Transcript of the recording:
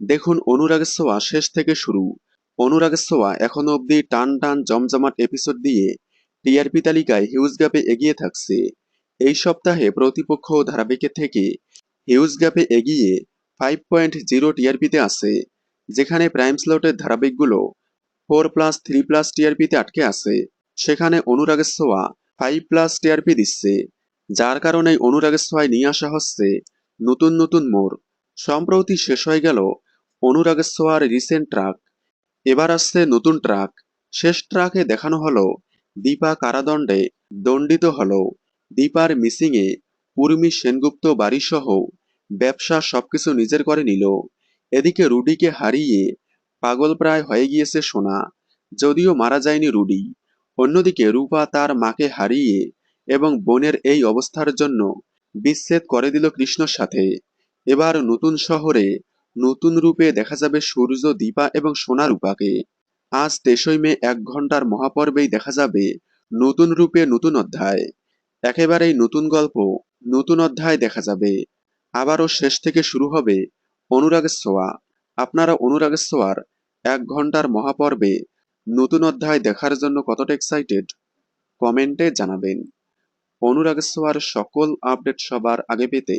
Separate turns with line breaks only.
দেখুন অনুরাগের ছোঁয়া শেষ থেকে শুরু। অনুরাগের ছোঁয়া এখনও অবধি টান টান জমজমাট এপিসোড দিয়ে টিআরপি তালিকায় হিউজ গ্যাপে এগিয়ে থাকছে। এই সপ্তাহে প্রতিপক্ষ ধারাবাহিকের থেকে হিউজ গ্যাপে এগিয়ে ফাইভ পয়েন্ট জিরো টিআরপিতে আছে, যেখানে প্রাইম স্লটের ধারাবাহিকগুলো ফোর প্লাস থ্রি প্লাস টিআরপিতে আটকে আছে। সেখানে অনুরাগের ছোঁয়া ফাইভ প্লাস টিআরপি দিচ্ছে, যার কারণে অনুরাগের ছোঁয়ায় নিয়ে আসা হচ্ছে নতুন নতুন মোড়। সম্প্রতি শেষ হয়ে গেল অনুরাগের ছোঁয়ার রিসেন্ট ট্রাক এবার আসছে নতুন ট্রাক শেষ ট্রাকে দেখানো হলো দীপা কারাদণ্ডে দণ্ডিত হলো। দীপার মিসিংয়ে উর্মি সেনগুপ্ত বাড়িসহ ব্যবসা সবকিছু নিজের করে নিল। এদিকে রুডিকে হারিয়ে পাগল প্রায় হয়ে গিয়েছে সোনা। যদিও মারা যায়নি রুডি। অন্যদিকে রূপা তার মাকে হারিয়ে এবং বোনের এই অবস্থার জন্য বিচ্ছেদ করে দিল কৃষ্ণর সাথে। এবার নতুন শহরে নতুন রূপে দেখা যাবে সূর্য, দীপা এবং সোনা রূপাকে। আজ তেসই মে, এক ঘণ্টার মহাপর্বেই দেখা যাবে নতুন রূপে নতুন অধ্যায়। একেবারেই নতুন গল্প, নতুন অধ্যায় দেখা যাবে। আবারও শেষ থেকে শুরু হবে অনুরাগের ছোঁয়া আপনারা অনুরাগের ছোঁয়ার এক ঘণ্টার মহাপর্বে নতুন অধ্যায় দেখার জন্য কতটা এক্সাইটেড কমেন্টে জানাবেন। অনুরাগের ছোঁয়ার সকল আপডেট সবার আগে পেতে